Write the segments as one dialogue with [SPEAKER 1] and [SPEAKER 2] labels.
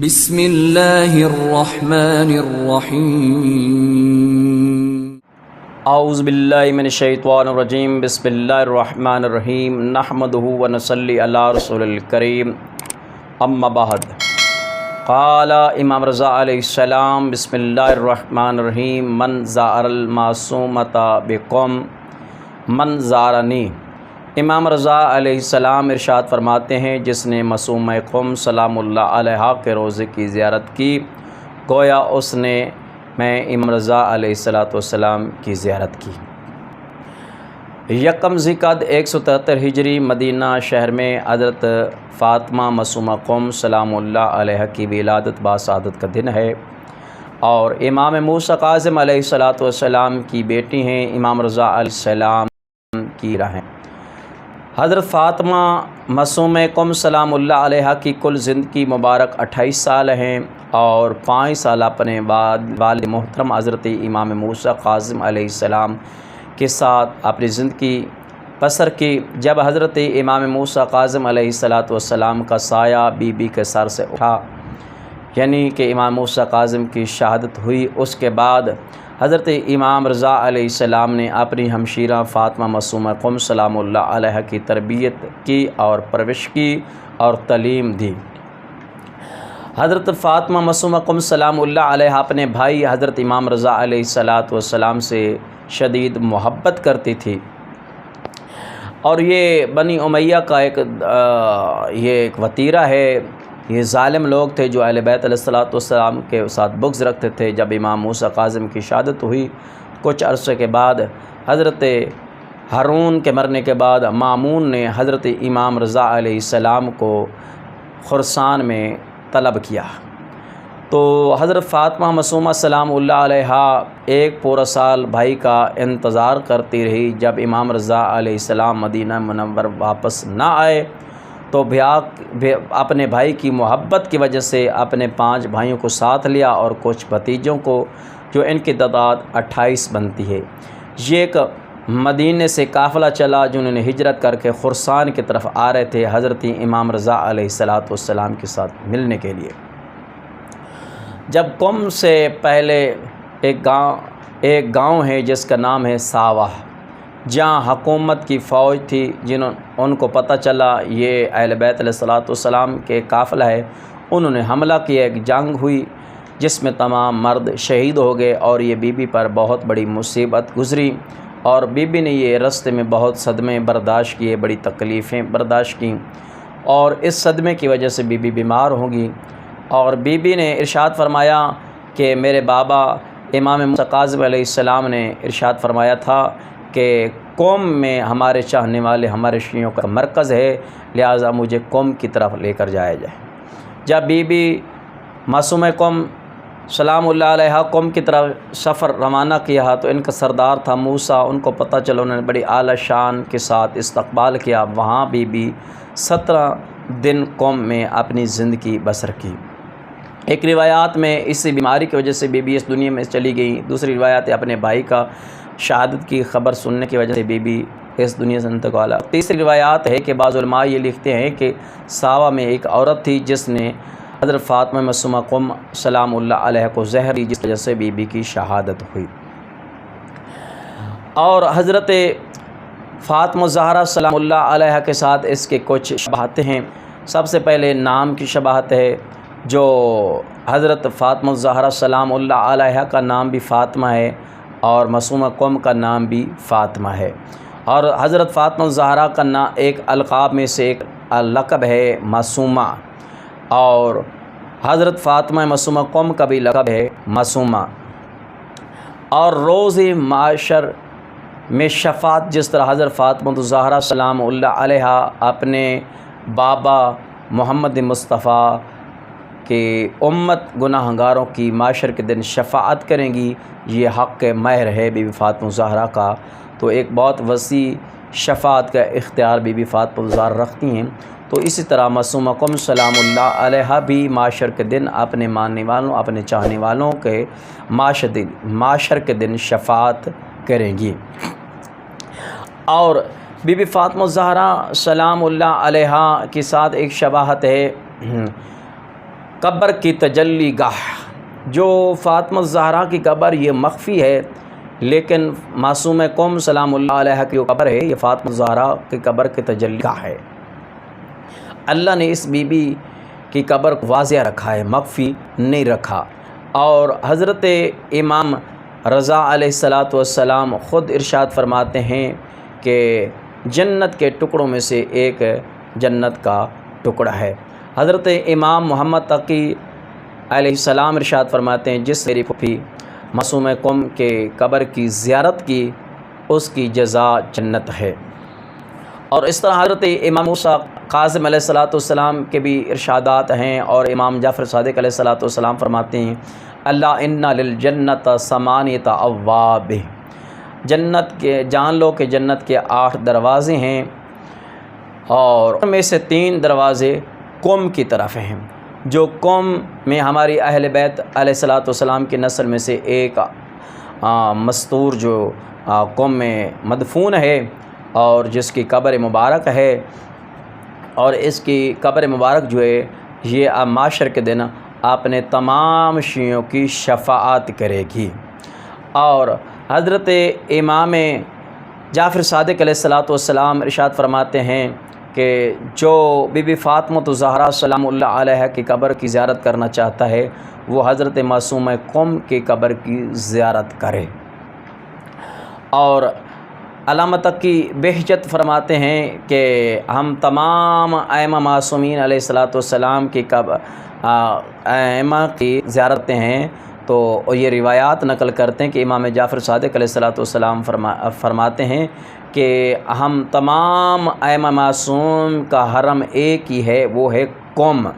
[SPEAKER 1] بسم اللہ الرحمن الرحیم۔
[SPEAKER 2] اعوذ باللہ من الشیطان الرجیم، بسم اللہ الرحمن الرحیم۔ نحمده و نصلی علی رسول الکریم۔ اما بعد، قال امام رضا علیہ السلام، بسم اللہ الرحمن الرحیم، من زار المعصومت بقوم من زارنی امام رضا علیہ السلام ارشاد فرماتے ہیں، جس نے معصوم قوم سلام اللہ علیہ کے روزے کی زیارت کی، گویا اس نے میں امام رضا علیہ السلاۃ والسلام کی زیارت کی۔ یکم ذکد ایک سو تہتر ہجری مدینہ شہر میں حضرت فاطمہ معصومہ قوم سلام اللہ علیہ کی ولادت باسعادت کا دن ہے۔ اور امام موسیٰ قاظم علیہ السلاۃ والسلام کی بیٹی ہیں، امام رضا علیہ السلام کی رہیں حضرت فاطمہ مسوم کم سلام اللہ علیہ کی کل زندگی مبارک اٹھائیس سال ہیں اور پانچ سال اپنے بعد والد محترم حضرت امام موسیٰ قاظم علیہ السلام کے ساتھ اپنی زندگی بسر کی۔ جب حضرت امام موسیٰ قاظم علیہ السلاۃ والسلام کا سایہ بی بی کے سر سے اٹھا یعنی کہ امام موسیٰ قاظم کی شہادت ہوئی، اس کے بعد حضرت امام رضا علیہ السلام نے اپنی ہمشیرہ فاطمہ معصومہ قم سلام اللہ علیہ کی تربیت کی اور پرورش کی اور تعلیم دی۔ حضرت فاطمہ معصومہ قم سلام اللہ علیہ اپنے بھائی حضرت امام رضا علیہ السلاۃ والسلام سے شدید محبت کرتی تھی۔ اور یہ بنی امیہ کا ایک یہ ایک وطیرہ ہے۔ یہ ظالم لوگ تھے جو اہل بیت علیہ السلاۃ والسلام کے ساتھ بغض رکھتے تھے۔ جب امام موسیٰ قاظم کی شہادت ہوئی، کچھ عرصے کے بعد حضرت ہارون کے مرنے کے بعد معمون نے حضرت امام رضا علیہ السلام کو خرسان میں طلب کیا۔ تو حضرت فاطمہ معصومہ سلام اللہ علیہ ایک پورا سال بھائی کا انتظار کرتی رہی۔ جب امام رضا علیہ السلام مدینہ منور واپس نہ آئے تو بھیا اپنے بھائی کی محبت کی وجہ سے اپنے پانچ بھائیوں کو ساتھ لیا اور کچھ بھتیجوں کو جو ان کی تعداد اٹھائیس بنتی ہے۔ یہ ایک مدینہ سے قافلہ چلا جنہوں نے ہجرت کر کے خرسان کی طرف آ رہے تھے حضرت امام رضا علیہ السلاۃ والسلام کے ساتھ ملنے کے لیے۔ جب قم سے پہلے ایک گاؤں ایک گاؤں ہے جس کا نام ہے ساوہ جہاں حکومت کی فوج تھی جنہوں ان کو پتہ چلا یہ اہل بیت علیہ السلاۃ والسلام کے قافلہ ہے، انہوں نے حملہ کیا ایک جنگ ہوئی جس میں تمام مرد شہید ہو گئے اور یہ بی بی پر بہت بڑی مصیبت گزری اور بی بی نے یہ رستے میں بہت صدمے برداشت کیے، بڑی تکلیفیں برداشت کیں اور اس صدمے کی وجہ سے بی بی بیمار ہوگی اور بی بی نے ارشاد فرمایا کہ میرے بابا امام قاظم علیہ السلام نے ارشاد فرمایا تھا کہ قوم میں ہمارے چاہنے والے، ہمارے شیعوں کا مرکز ہے، لہٰذا مجھے قوم کی طرف لے کر جایا جائے۔ جب بی بی معصوم قوم، سلام اللہ علیہ، قوم کی طرف سفر روانہ کیا تو ان کا سردار تھا موسا ان کو پتہ چلا انہوں نے بڑی اعلیٰ شان کے ساتھ استقبال کیا۔ وہاں بی بی سترہ دن قوم میں اپنی زندگی بسر کی۔ ایک روایات میں اس بیماری کی وجہ سے بی بی اس دنیا میں چلی گئی۔ دوسری روایات اپنے بھائی کا۔ شہادت کی خبر سننے کی وجہ سے بی بی اس دنیا سے انتقال تیسری روایات ہے کہ بعض علماء یہ لکھتے ہیں کہ ساوا میں ایک عورت تھی جس نے حضرت فاطمہ مسمہ قم سلام اللہ علیہ کو زہر دی، جس وجہ سے بی بی کی شہادت ہوئی۔ اور حضرت فاطمہ زہرہ سلام اللہ علیہ کے ساتھ اس کے کچھ شباہتیں ہیں۔ سب سے پہلے نام کی شباہت ہے، جو حضرت فاطمہ زہرہ سلام اللہ علیہ کا نام بھی فاطمہ ہے۔ اور معصومہ قوم کا نام بھی فاطمہ ہے۔ اور حضرت فاطمہ الزہرا کا نام ایک القاب میں سے ایک لقب ہے معصومہ اور حضرت فاطمہ معصومہ قوم کا بھی لقب ہے معصومہ اور روز معاشر میں شفاعت، جس طرح حضرت فاطمہ الزہرا سلام اللہ علیہ اپنے بابا محمد مصطفیٰ کہ امت گناہ گاروں کی معاشر کے دن شفاعت کریں گی، یہ حق مہر ہے بی بی فاطمہ الزہرا کا۔ تو ایک بہت وسیع شفاعت کا اختیار بی بی فاطمہ الزہر رکھتی ہیں۔ تو اسی طرح معصومہ قم سلام اللہ علیہ بھی معاشر کے دن اپنے ماننے والوں، اپنے چاہنے والوں کے معاشر دن، معاشر کے دن شفاعت کریں گی اور بی بی فاطمہ الزہرا سلام اللہ علیہ کے ساتھ ایک شباہت ہے۔ قبر کی تجلی گاہ۔ جو فاطمہ زہرا کی قبر یہ مخفی ہے، لیکن معصوم قوم سلام اللہ علیہ کی قبر ہے، یہ فاطمہ زہرا کی قبر کی تجلی گاہ ہے۔ اللہ نے اس بی بی کی قبر کو واضح رکھا ہے، مخفی نہیں رکھا۔ اور حضرت امام رضا علیہ السلاۃ والسلام خود ارشاد فرماتے ہیں کہ جنت کے ٹکڑوں میں سے ایک جنت کا ٹکڑا ہے۔ حضرت امام محمد تقی علیہ السلام ارشاد فرماتے ہیں، جس میری پھپھی معصوم قوم کے قبر کی زیارت کی، اس کی جزا جنت ہے۔ اور اس طرح حضرت امام موسیٰ قاظم علیہ السلاۃ والسلام کے بھی ارشادات ہیں اور امام جعفر صادق علیہ السلاۃ والسلام فرماتے ہیں، اللہ ان للجنت ثمانیت اواب جنت کے، جان لو کہ جنت کے آٹھ دروازے ہیں اور ان میں سے تین دروازے قوم کی طرف ہیں۔ جو قوم میں ہماری اہل بیت علیہ السلاۃ والسلام کی نسل میں سے ایک مستور جو قوم میں مدفون ہے اور جس کی قبر مبارک ہے۔ اور اس کی قبر مبارک جو ہے، یہ معاشر کے دن اپنے تمام شیعوں کی شفاعت کرے گی۔ اور حضرت امام جعفر صادق علیہ السلاۃ والسلام ارشاد فرماتے ہیں کہ جو بی بی فاطمۃ زہرا سلام اللہ علیہ کی قبر کی زیارت کرنا چاہتا ہے، وہ حضرت معصوم قوم کی قبر کی زیارت کرے۔ اور علامت کی بہجت فرماتے ہیں کہ ہم تمام ائمہ معصومین علیہ السلاۃ والسلام کی قبر ائمہ کی زیارتیں ہیں۔ تو یہ روایات نقل کرتے ہیں کہ امام جعفر صادق علیہ السلاۃ والسلام فرما، فرماتے ہیں کہ ہم تمام ائمہ معصوم کا حرم ایک ہی ہے، وہ ہے قوم۔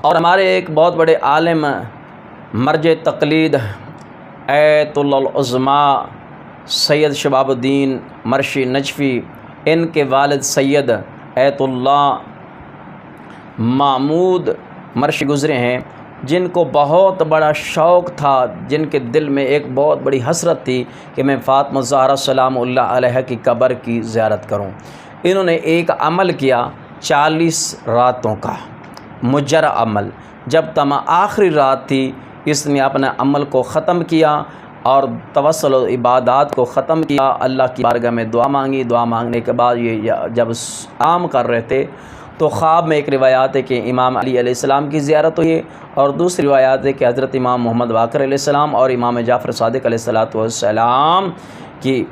[SPEAKER 2] اور ہمارے ایک بہت بڑے عالم مرج تقلید ایت العظما سید شباب الدین مرشی نجفی، ان کے والد سید ایت اللہ معمود مرشی گزرے ہیں۔ جن کو بہت بڑا شوق تھا، جن کے دل میں ایک بہت بڑی حسرت تھی کہ میں فاطمہ زہرہ سلام اللہ علیہ کی قبر کی زیارت کروں۔ انہوں نے ایک عمل کیا چالیس راتوں کا مجر عمل۔ جب تم آخری رات تھی، اس نے اپنے عمل کو ختم کیا اور توسل و عبادات کو ختم کیا۔ اللہ کی بارگاہ میں دعا مانگی۔ دعا مانگنے کے بعد یہ جب عام کر رہے تھے تو خواب میں ایک روایات ہے کہ امام علی علیہ السلام کی زیارت ہوئی اور دوسری روایات ہے کہ حضرت امام محمد واقر علیہ السلام اور امام جعفر صادق علیہ السلاۃ والسلام کی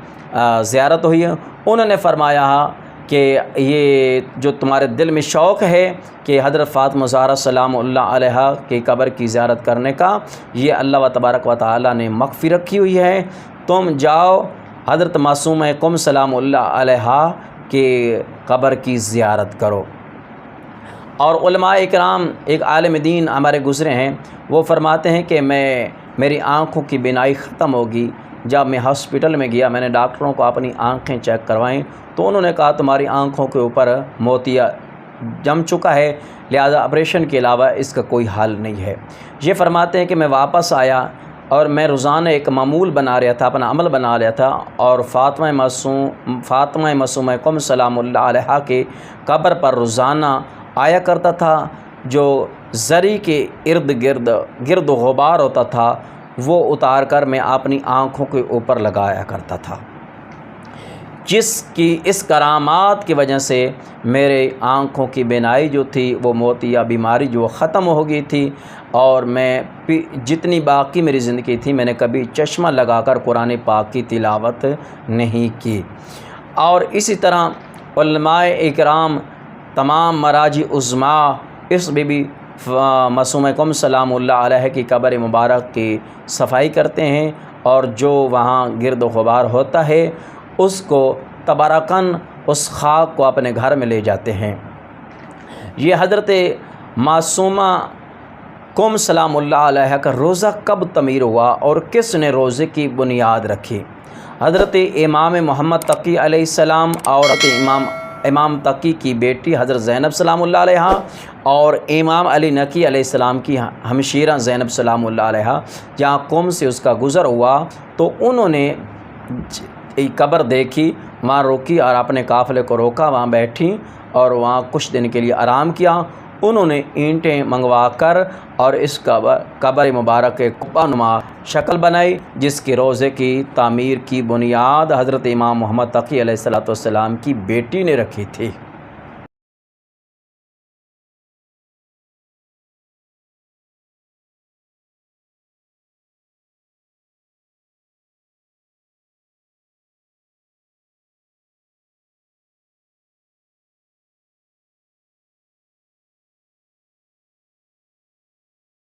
[SPEAKER 2] زیارت ہوئی ہے۔ انہوں نے فرمایا کہ یہ جو تمہارے دل میں شوق ہے کہ حضرت فاطمہ زہرہ سلام اللہ علیہ کی قبر کی زیارت کرنے کا، یہ اللہ و تبارک و تعالیٰ نے مغفی رکھی ہوئی ہے۔ تم جاؤ، حضرت معصوم کم سلام اللہ علیہ کی قبر کی زیارت کرو۔ اور علماء اکرام ایک عالم دین ہمارے گزرے ہیں، وہ فرماتے ہیں کہ میں، میری آنکھوں کی بینائی ختم ہوگی۔ جب میں ہاسپٹل میں گیا، میں نے ڈاکٹروں کو اپنی آنکھیں چیک کروائیں تو انہوں نے کہا، تمہاری آنکھوں کے اوپر موتیا جم چکا ہے، لہذا آپریشن کے علاوہ اس کا کوئی حل نہیں ہے۔ یہ فرماتے ہیں کہ میں واپس آیا اور میں روزانہ ایک معمول بنا رہا تھا، اپنا عمل بنا رہا تھا اور فاطمہ معصوم فاطمہ معصوم قم سلام اللہ علیہ کے قبر پر روزانہ آیا کرتا تھا، جو زری کے ارد گرد گرد و غبار ہوتا تھا، وہ اتار کر میں اپنی آنکھوں کے اوپر لگایا کرتا تھا۔ جس کی، اس کرامات کی وجہ سے میرے آنکھوں کی بینائی جو تھی، وہ موتیا بیماری جو ختم ہو گئی تھی۔ اور میں جتنی باقی میری زندگی تھی، میں نے کبھی چشمہ لگا کر قرآن پاک کی تلاوت نہیں کی۔ اور اسی طرح علماء اکرام تمام مراجی عظما اس بی بی معصوم کم سلام اللہ علیہ کی قبر مبارک کی صفائی کرتے ہیں اور جو وہاں گرد و غبار ہوتا ہے، اس کو تبارکن اس خاک کو اپنے گھر میں لے جاتے ہیں۔ یہ حضرت معصومہ کم سلام اللہ علیہ کا روزہ کب تعمیر ہوا اور کس نے روزے کی بنیاد رکھی؟ حضرت امام محمد تقی علیہ السلام اور امام امام تقی کی بیٹی حضرت زینب سلام اللہ علیہ اور امام علی نقی علیہ السلام کی ہمشیرہ زینب سلام اللہ علیہ جہاں قوم سے اس کا گزر ہوا تو انہوں نے قبر دیکھی، وہاں روکی اور اپنے قافلے کو روکا، وہاں بیٹھی اور وہاں کچھ دن کے لیے آرام کیا۔ انہوں نے اینٹیں منگوا کر اور اس قبر قبر مبارک کپا نما شکل بنائی، جس کے روزے کی تعمیر کی بنیاد حضرت امام محمد تقی علیہ السلام والسلام کی بیٹی نے رکھی تھی۔